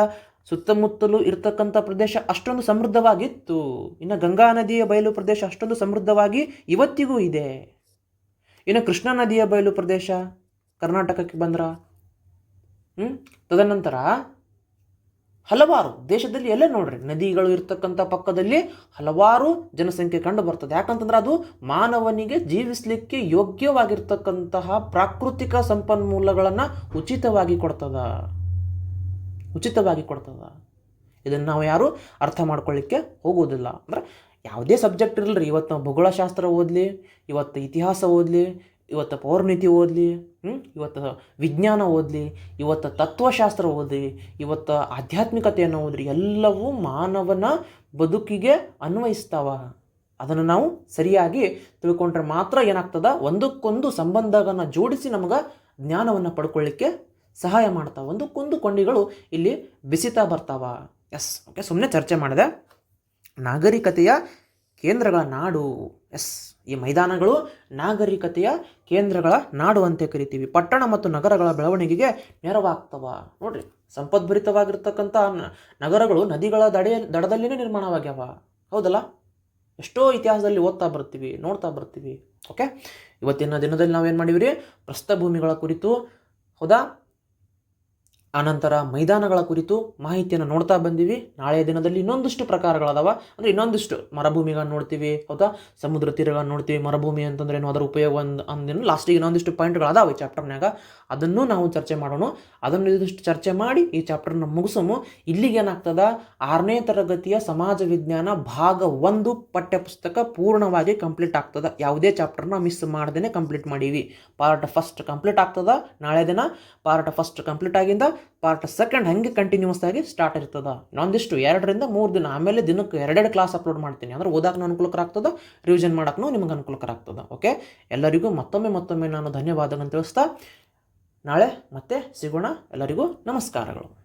ಸುತ್ತಮುತ್ತಲೂ ಇರತಕ್ಕಂಥ ಪ್ರದೇಶ ಅಷ್ಟೊಂದು ಸಮೃದ್ಧವಾಗಿತ್ತು. ಇನ್ನು ಗಂಗಾ ನದಿಯ ಬಯಲು ಪ್ರದೇಶ ಅಷ್ಟೊಂದು ಸಮೃದ್ಧವಾಗಿ ಇವತ್ತಿಗೂ ಇದೆ. ಇನ್ನು ಕೃಷ್ಣಾ ನದಿಯ ಬಯಲು ಪ್ರದೇಶ ಕರ್ನಾಟಕಕ್ಕೆ ಬಂದ್ರ? ಹ್ಮ್? ತದನಂತರ ಹಲವಾರು ದೇಶದಲ್ಲಿ ಎಲ್ಲ ನೋಡ್ರಿ, ನದಿಗಳು ಇರ್ತಕ್ಕಂಥ ಪಕ್ಕದಲ್ಲಿ ಹಲವಾರು ಜನಸಂಖ್ಯೆ ಕಂಡು ಬರ್ತದೆ. ಯಾಕಂತಂದ್ರೆ ಅದು ಮಾನವನಿಗೆ ಜೀವಿಸಲಿಕ್ಕೆ ಯೋಗ್ಯವಾಗಿರ್ತಕ್ಕಂತಹ ಪ್ರಾಕೃತಿಕ ಸಂಪನ್ಮೂಲಗಳನ್ನು ಉಚಿತವಾಗಿ ಕೊಡ್ತದ. ಉಚಿತವಾಗಿ ಕೊಡ್ತದ. ಇದನ್ನು ನಾವು ಯಾರು ಅರ್ಥ ಮಾಡ್ಕೊಳ್ಳಿಕ್ಕೆ ಹೋಗೋದಿಲ್ಲ ಅಂದ್ರೆ ಯಾವುದೇ ಸಬ್ಜೆಕ್ಟ್ ಇರಲ್ರಿ, ಇವತ್ತು ನಾವು ಭೂಗೋಳಶಾಸ್ತ್ರ ಓದಲಿ, ಇವತ್ತು ಇತಿಹಾಸ ಓದಲಿ ಇವತ್ತು ಪೌರ್ಣಿತಿ ಓದಲಿ ಇವತ್ತು ವಿಜ್ಞಾನ ಓದಲಿ, ಇವತ್ತು ತತ್ವಶಾಸ್ತ್ರ ಓದಲಿ, ಇವತ್ತು ಆಧ್ಯಾತ್ಮಿಕತೆಯನ್ನು ಓದ್ರಿ ಎಲ್ಲವೂ ಮಾನವನ ಬದುಕಿಗೆ ಅನ್ವಯಿಸ್ತಾವ. ಅದನ್ನು ನಾವು ಸರಿಯಾಗಿ ತಿಳ್ಕೊಂಡ್ರೆ ಮಾತ್ರ ಏನಾಗ್ತದ? ಒಂದಕ್ಕೊಂದು ಸಂಬಂಧಗಳನ್ನು ಜೋಡಿಸಿ ನಮಗೆ ಜ್ಞಾನವನ್ನು ಪಡ್ಕೊಳ್ಳಿಕ್ಕೆ ಸಹಾಯ ಮಾಡ್ತಾವ. ಒಂದಕ್ಕೊಂದು ಕೊಂಡಿಗಳು ಇಲ್ಲಿ ಬಿಸಿತಾ ಬರ್ತಾವ. ಎಸ್, ಓಕೆ ಸುಮ್ಮನೆ ಚರ್ಚೆ ಮಾಡಿದೆ. ನಾಗರಿಕತೆಯ ಕೇಂದ್ರಗಳ ನಾಡು, ಎಸ್, ಈ ಮೈದಾನಗಳು ನಾಗರಿಕತೆಯ ಕೇಂದ್ರಗಳ ನಾಡು ಅಂತ ಕರಿತೀವಿ. ಪಟ್ಟಣ ಮತ್ತು ನಗರಗಳ ಬೆಳವಣಿಗೆಗೆ ನೆರವಾಗ್ತವ. ನೋಡ್ರಿ, ಸಂಪದ್ಭರಿತವಾಗಿರ್ತಕ್ಕಂಥ ನಗರಗಳು ನದಿಗಳ ದಡೆಯ ದಡದಲ್ಲಿನೇ ನಿರ್ಮಾಣವಾಗ್ಯಾವ. ಹೌದಲ್ಲ? ಎಷ್ಟೋ ಇತಿಹಾಸದಲ್ಲಿ ಓದ್ತಾ ಬರ್ತೀವಿ, ನೋಡ್ತಾ ಬರ್ತೀವಿ. ಓಕೆ? ಇವತ್ತಿನ ದಿನದಲ್ಲಿ ನಾವೇನು ಮಾಡಿವಿ ರೀ ಪ್ರಸ್ಥಭೂಮಿಗಳ ಕುರಿತು. ಹೌದಾ? ಆನಂತರ ಮೈದಾನಗಳ ಕುರಿತು ಮಾಹಿತಿಯನ್ನು ನೋಡ್ತಾ ಬಂದೀವಿ. ನಾಳೆಯ ದಿನದಲ್ಲಿ ಇನ್ನೊಂದಿಷ್ಟು ಪ್ರಕಾರಗಳದಾವ. ಅಂದರೆ ಇನ್ನೊಂದಿಷ್ಟು ಮರುಭೂಮಿಗಳನ್ನು ನೋಡ್ತೀವಿ, ಹೌದಾ? ಸಮುದ್ರ ತೀರಗಳನ್ನ ನೋಡ್ತೀವಿ. ಮರುಭೂಮಿ ಅಂತಂದ್ರೆ ಏನು ಅದರ ಉಪಯೋಗ ಒಂದು ಅಂದೇನು ಲಾಸ್ಟಿಗೆ ಇನ್ನೊಂದಿಷ್ಟು ಪಾಯಿಂಟ್ಗಳದಾವ ಈ ಚಾಪ್ಟರ್ನಾಗ ಅದನ್ನು ನಾವು ಚರ್ಚೆ ಮಾಡೋಣ. ಅದನ್ನು ಇದಿಷ್ಟು ಚರ್ಚೆ ಮಾಡಿ ಈ ಚಾಪ್ಟರ್ನ ಮುಗಿಸೋಮು. ಇಲ್ಲಿಗೆ ಏನಾಗ್ತದ? ಆರನೇ ತರಗತಿಯ ಸಮಾಜ ವಿಜ್ಞಾನ ಭಾಗ ಒಂದು ಪಠ್ಯಪುಸ್ತಕ ಪೂರ್ಣವಾಗಿ ಕಂಪ್ಲೀಟ್ ಆಗ್ತದ. ಯಾವುದೇ ಚಾಪ್ಟರ್ನ ಮಿಸ್ ಮಾಡ್ದೇ ಕಂಪ್ಲೀಟ್ ಮಾಡೀವಿ. ಪಾರ್ಟ್ ಫಸ್ಟ್ ಕಂಪ್ಲೀಟ್ ಆಗ್ತದ. ನಾಳೆ ದಿನ ಪಾರ್ಟ್ ಫಸ್ಟ್ ಕಂಪ್ಲೀಟ್ ಆಗಿಂದ ಪಾರ್ಟ್ ಸೆಕೆಂಡ್ ಹಂಗೆ ಕಂಟಿನ್ಯೂಸ್ ಆಗಿ ಸ್ಟಾರ್ಟ್ ಇರ್ತದ. ಇನ್ನೊಂದಿಷ್ಟು ಎರಡರಿಂದ ಮೂರು ದಿನ, ಆಮೇಲೆ ದಿನಕ್ಕೆ ಎರಡೆರಡು ಕ್ಲಾಸ್ ಅಪ್ಲೋಡ್ ಮಾಡ್ತೀನಿ. ಅಂದ್ರೆ ಓದಾಕನು ಅನುಕೂಲಕರ ಆಗ್ತದ ರಿವಿಷನ್ ಮಾಡೋಕ್ಕೂ ನಿಮಗೆ ಅನುಕೂಲಕರ ಆಗ್ತದ. ಓಕೆ ಎಲ್ಲರಿಗೂ ಮತ್ತೊಮ್ಮೆ ಮತ್ತೊಮ್ಮೆ ನಾನು ಧನ್ಯವಾದಗಳನ್ನು ತಿಳಿಸ್ತಾ, ನಾಳೆ ಮತ್ತೆ ಸಿಗೋಣ. ಎಲ್ಲರಿಗೂ ನಮಸ್ಕಾರಗಳು.